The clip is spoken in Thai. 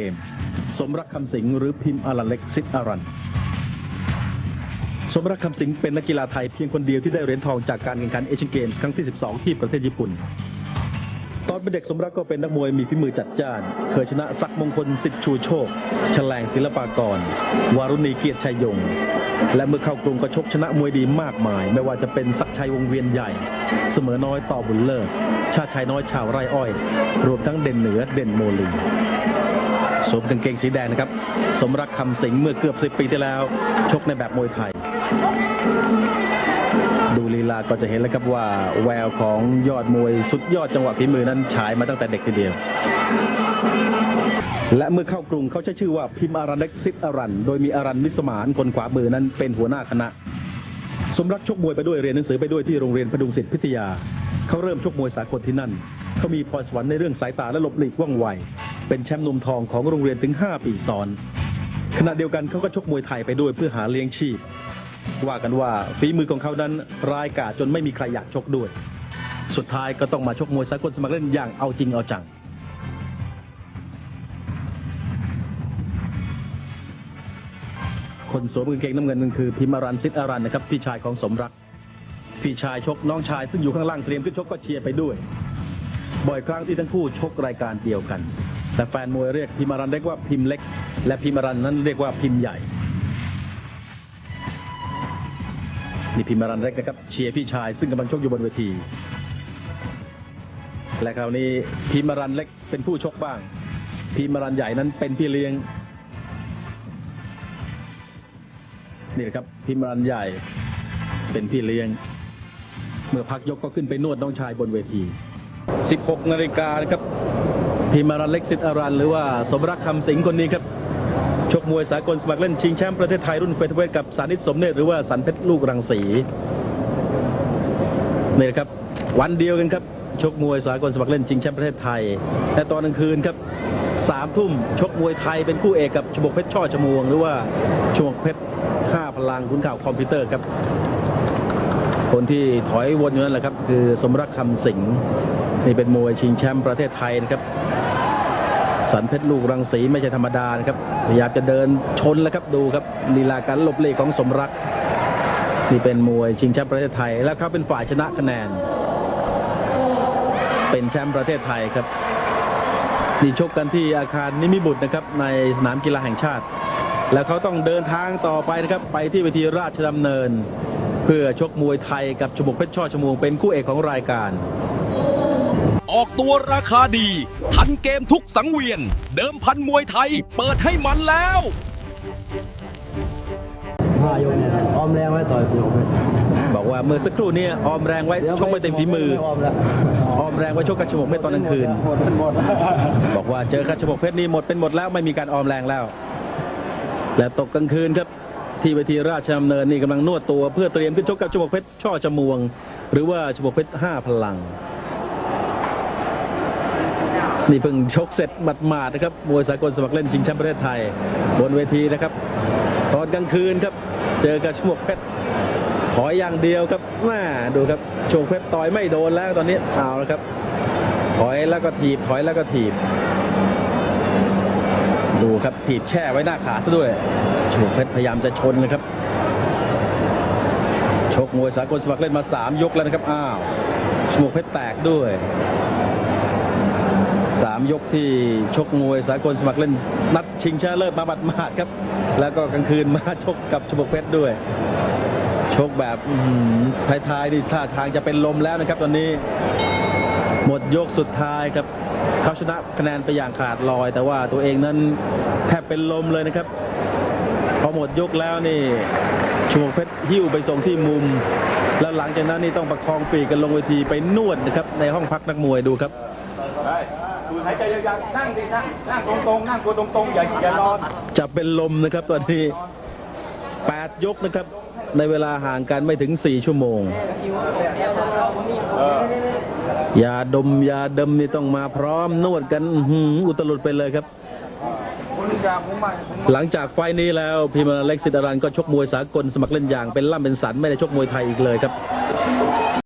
เกมสมรักคำสิงหรือพิมพ์อารันเล็กซิดอารัน สมรักคำสิงเป็นนักกีฬาไทยเพียงคนเดียวที่ได้เหรียญทองจากการแข่งขันเอเชียนเกมส์ครั้งที่ 12 ที่ประเทศญี่ปุ่น ตอนเป็นเด็กสมรักก็เป็นนักมวยมีฝีมือจัดจ้าน เคยชนะศักมงคลสิทธิชูโชคแฉลงศิลปากร วารุณีเกียรติชัยยง และเมื่อเข้ากรุงก็ชกชนะมวยดีมากมาย ไม่ว่าจะเป็นศักชัยวงเวียนใหญ่ เสมอน้อยต่อบุญเลิศชาติชายน้อยชาวไร่อ้อย รวมทั้งเด่นเหนือเด่นโมลี สวมกางเกงสีแดงนะครับ สมรักคำสิงเมื่อเกือบสิบปีที่แล้ว ชกในแบบมวยไทย ดูลีลาก็จะเห็นแล้วครับว่าแววของยอดมวยสุดยอดจังหวะฝีมือนั้นฉายมาตั้งแต่เด็กทีเดียว และเมื่อเข้ากรุงเขาใช้ชื่อว่าพิมอารันเล็กซิดอารัน โดยมีอารันมิสมานคนขวามือนั้นเป็นหัวหน้าคณะ สมรักชกมวยไปด้วยเรียนหนังสือไปด้วยที่โรงเรียนพดุงศิษย์พิทยาเขาเริ่มชกมวยสากลที่นั่นเขามีพรสวรรค์ในเรื่องสายตาและหลบหลีกว่องไว เป็นแชมป์นมทองของโรงเรียนถึง 5 ปีซ้อน ขณะเดียวกันเขาก็ชกมวยไทยไปด้วยเพื่อหาเลี้ยงชีพ ว่ากันว่าฝีมือของเขานั้นร้ายกาจจนไม่มีใครอยากชกด้วย สุดท้ายก็ต้องมาชกมวยสากลสมัครเล่นอย่างเอาจริงเอาจังคนสวมกางเกงน้ำเงินนั่นคือพิมารันซิดอารันนะครับพี่ชายของสมรัก พี่ชายชกน้องชายซึ่งอยู่ข้างล่างเตรียมขึ้นชกก็เชียร์ไปด้วย บ่อยครั้งที่ทั้งคู่ชกรายการเดียวกัน แต่แฟนมวยเรียกพิมารันเรียกว่าพิมเล็ก และพิมารันนั้นเรียกว่าพิมใหญ่นี่พิมารันเล็กนะครับ เชียร์พี่ชายซึ่งกำลังชกอยู่บนเวที และคราวนี้พิมารันเล็กเป็นผู้ชกบ้าง พิมารันใหญ่นั้นเป็นพี่เลี้ยงนี่นะครับพิมรันใหญ่เป็นพี่เลี้ยง เมื่อพักยกก็ขึ้นไปนวดน้องชายบนเวที 16 นาฬิกานะครับ พิมรันเล็กสิทธิ์อารันหรือว่าสมรักคำสิงคนนี้ครับชกมวยสากลสมัครเล่นชิงแชมป์ประเทศไทยรุ่นเฟเธอร์เวทกับสานิตสมเนตรหรือว่าสันเพชรลูกรังสีนี่นะครับวันเดียวกันครับชกมวยสากลสมัครเล่นชิงแชมป์ประเทศไทยและตอนกลางคืนครับสามทุ่มชกมวยไทยเป็นคู่เอกกับชบกเพชรช่อชมวง หรือว่าชบกเพชรห้าพลังคุณข่าวคอมพิวเตอร์ครับ คนที่ถอยวนอยู่นั่นแหละครับ คือสมรักคำสิงห์ นี่เป็นมวยชิงแชมป์ประเทศไทยนะครับ สันเพชรลูกรังสีไม่ใช่ธรรมดานะครับ พยายามจะเดินชนแล้วครับดูครับลีลาการหลบเล่ของสมรักนี่เป็นมวยชิงแชมป์ประเทศไทย แล้วเขาเป็นฝ่ายชนะคะแนน เป็นแชมป์ประเทศไทยครับนี่ชกกันที่อาคารนิมิบุตรนะครับในสนามกีฬาแห่งชาติ แล้วเขาต้องเดินทางต่อไปนะครับไปที่เวทีราชดำเนิน เพื่อชกมวยไทยกับชมกเพชรช่อชมวงเป็นคู่เอกของรายการ ออกตัวราคาดี ทันเกมทุกสังเวียน เดิมพันมวยไทยเปิดให้มันแล้วห้ายกเนี่ยออมแรงไว้ต่อยผิวบอกว่าเมื่อสักครู่เนี้ออมแรงไว้ชกไม่เต็มฝีมือออมแล้วออมแรงไว้ชกกับชมกเพชรตอนกลางคืนหมดเป็นหมดบอกว่าเจอกับชมกเพชรนี่หมดเป็นหมดแล้วไม่มีการออมแรงแล้ว และตกกลางคืนครับที่เวทีราชดำเนินนี่กำลังนวดตัวเพื่อเตรียมขึ้นชกกับชมกเพชรช่อจมวง หรือว่าชมกเพชรห้าพลัง นี่เพิ่งชกเสร็จหมาดๆนะครับมวยสากลสมัครเล่นชิงแชมป์ประเทศไทย บนเวทีนะครับ ตอนกลางคืนครับ เจอกับชมกเพชรถอยอย่างเดียวครับแม่ดูครับชมกเพชรต่อยไม่โดนแล้วตอนนี้เอาแล้วครับ ถอยแล้วก็ถีบถอยแล้วก็ถีบ ดูครับถีบแช่ไว้หน้าขาซะด้วยชมกเพชรพยายามจะชนเลยครับ ชกมวยสากลสมัครเล่นมา 3 ยกแล้วนะครับอ้าวชมกเพชรแตกด้วย สามยกที่ชกมวยสากลสมัครเล่นนัดชิงชนะเลิศมาบัดมาดครับ แล้วก็กลางคืนมาชกกับชมกเพชรด้วย ชกแบบท้ายๆนี่ท่าทางจะเป็นลมแล้วนะครับ ตอนนี้ หมดยกสุดท้ายครับเขาชนะคะแนนไปอย่างขาดลอย แต่ว่าตัวเองนั้นแทบเป็นลมเลยนะครับ พอหมดยกแล้วนี่ชมกเพชรหิ้วไปส่งที่มุม แล้วหลังจากนั้นนี่ต้องประคองปีกกันลงเวทีไปนวดนะครับในห้องพักนักมวยดูครับ หายใจยาวๆนั่งสินั่งนั่งตรงๆนั่งตัวตรงๆอย่าอย่านอนจะเป็นลมนะครับตอนนี้8ยกนะครับ ในเวลาห่างกันไม่ถึง 4 ชั่วโมง ยาดมยาดมนี่ต้องมาพร้อมนวดกันอื้อหืออุตลุดไปเลยครับคุณจะผมมาผมหลังจากไฟล์นี้แล้วพิมพ์อเล็กซิดารันก็ชกมวยสากลสมัครเล่นอย่างเป็นล่ำเป็นสันไม่ได้ชกมวยไทยอีกเลยครับ